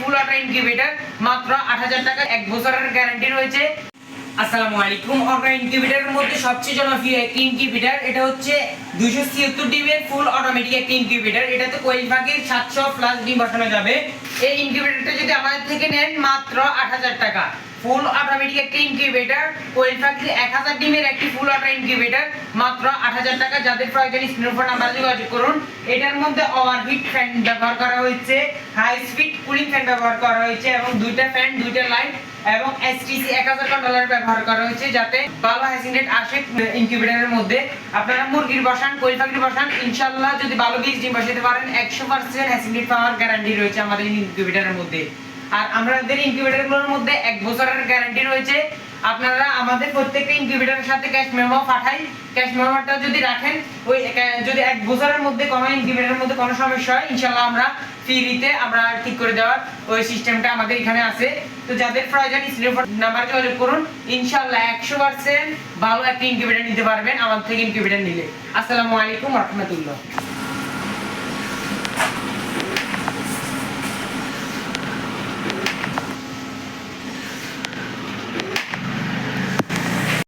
ফুল auto incubator মাত্র আট হাজার টাকা, এক বছরের গ্যারান্টি রয়েছে। আসসালামু আলাইকুম। অটো ইনকিউবেটরের মধ্যে সবচেয়ে জনপ্রিয় একটি এটা হচ্ছে দুইশো ছিয়াত্তর ডিমের ফুল অটোমেটিক একটি ইনকিউবেটর এটাতে কোয়েল পাখির সাতশো প্লাস ডিম বসানো যাবে। এই ইনকিউবেটরটা যদি আমাদের থেকে নেন মাত্র আট হাজার টাকা। ফুল অটোমেটিক একটি ইনকিউবেটর কোয়েল ফ্যাক্টরি এক হাজার ডিমের একটি ফুল অটো ইনকিউবেটর মাত্র আট হাজার টাকা। যাদের প্রয়োজন স্ক্রিন উপর নাম্বার যোগাযোগ করুন। এটার মধ্যে ওভারহিট ফ্যান ব্যবহার করা হয়েছে হাই স্পিড কুলিং ফ্যান ব্যবহার করা হয়েছে, এবং দুইটা ফ্যান দুইটা লাইট এবং এসটিসি এক হাজার কন্ট্রোলার ব্যবহার করা হয়েছে, যাতে ভালো হ্যাসিনেট আসে ইনকিউবেটরের মধ্যে। আপনারা মুরগির বসান, কোয়েল পাখির বসান ইনশাল্লাহ যদি ভালো বীজ ডিম বসাতে পারেন, একশো পার্সেন্ট হ্যাসিনেট পাওয়ার গ্যারান্টি রয়েছে আমাদের ইনকিউবেটরের মধ্যে। আর আমাদের ইনকিউবেটরগুলোর মধ্যে এক বছরের গ্যারান্টি রয়েছে। আপনারা আমাদের প্রত্যেকটা ইনকিউবেটরের সাথে ক্যাশ মেমো পাঠাই। ক্যাশ মেমোটা যদি রাখেন, ওই যদি এক বছরের মধ্যে কোনো ইনকিউবেটরের মধ্যে কোনো সমস্যা হয় ইনশাল্লাহ আমরা ফ্রিতে আমরা ঠিক করে দেওয়ার ওই সিস্টেমটা আমাদের এখানে আছে। তো যাদের প্রয়োজন নাম্বার যোগাযোগ করুন। ইনশাল্লাহ একশো পার্সেন্ট ভালো একটা ইনকিউবেটর নিতে পারবেন, আমাদের থেকে ইনকিউবেটর নিলে। আসসালামু আলাইকুম রহমতুল্লাহ।